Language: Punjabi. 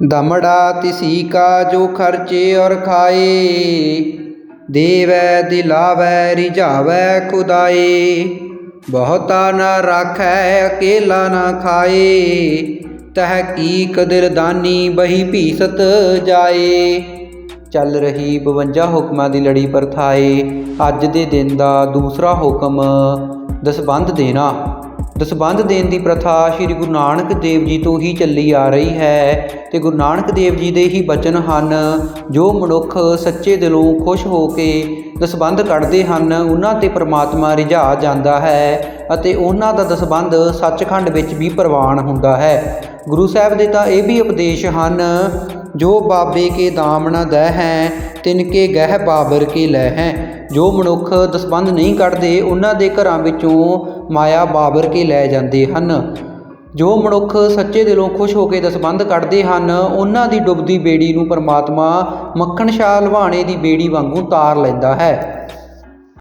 दमड़ा तिसी का जो खर्चे और खाए देवै दिलावै रिझावै खुदाए ਬਹੁਤਾ ਨ ਰਾਖੈ ਅਕੇਲਾ ਨ ਖਾਏ ਤਹਿਕੀਕ ਦਿਲਦਾਨੀ ਬਹੀ ਭੀਸਤ ਜਾਏ ਚੱਲ ਰਹੀ 52 ਹੁਕਮਾਂ ਦੀ ਲੜੀ ਪਰਥਾਏ ਅੱਜ ਦੇ ਦਿਨ ਦਾ ਦੂਸਰਾ ਹੁਕਮ ਦਸਬੰਧ ਦੇਣਾ ਦਸਬੰਧ ਦੇਣ ਦੀ ਪ੍ਰਥਾ ਸ੍ਰੀ ਗੁਰੂ ਨਾਨਕ ਦੇਵ ਜੀ ਤੋਂ ਹੀ ਚੱਲੀ ਆ ਰਹੀ ਹੈ ਤੇ ਗੁਰੂ ਨਾਨਕ ਦੇਵ ਜੀ ਦੇ ਹੀ ਬਚਨ ਹਨ, ਜੋ ਮਨੁੱਖ ਸੱਚੇ ਦਿਲੋਂ ਖੁਸ਼ ਹੋ ਕੇ ਦਸਬੰਧ ਕੱਢਦੇ ਹਨ, ਉਹਨਾਂ ਤੇ ਪ੍ਰਮਾਤਮਾ ਰਿਝਾ ਜਾਂਦਾ ਹੈ ਅਤੇ ਉਹਨਾਂ ਦਾ ਦਸਬੰਧ ਸੱਚਖੰਡ ਵਿੱਚ ਵੀ ਪ੍ਰਵਾਨ ਹੁੰਦਾ ਹੈ। ਗੁਰੂ ਸਾਹਿਬ ਦੇ ਤਾਂ ਇਹ ਵੀ ਉਪਦੇਸ਼ ਹਨ, ਜੋ ਬਾਬੇ ਕੇ ਦਾਮ ਨ ਦਹਿ ਹੈ, ਤਿਨ ਕੇ ਗਹਿ ਬਾਬਰ ਕੇ ਲੈ ਹੈ। ਜੋ ਮਨੁੱਖ ਦਸਬੰਧ ਨਹੀਂ ਕੱਢਦੇ, ਉਹਨਾਂ ਦੇ ਘਰਾਂ ਵਿੱਚੋਂ ਮਾਇਆ ਬਾਬਰ ਕੇ ਲੈ ਜਾਂਦੇ ਹਨ। ਜੋ ਮਨੁੱਖ ਸੱਚੇ ਦਿਲੋਂ ਖੁਸ਼ ਹੋ ਕੇ ਦਸਬੰਧ ਕੱਢਦੇ ਹਨ, ਉਹਨਾਂ ਦੀ ਡੁੱਬਦੀ ਬੇੜੀ ਨੂੰ ਪਰਮਾਤਮਾ ਮੱਖਣ ਸ਼ਾਹ ਲਵਾਣੇ ਦੀ ਬੇੜੀ ਵਾਂਗੂ ਤਾਰ ਲੈਂਦਾ ਹੈ।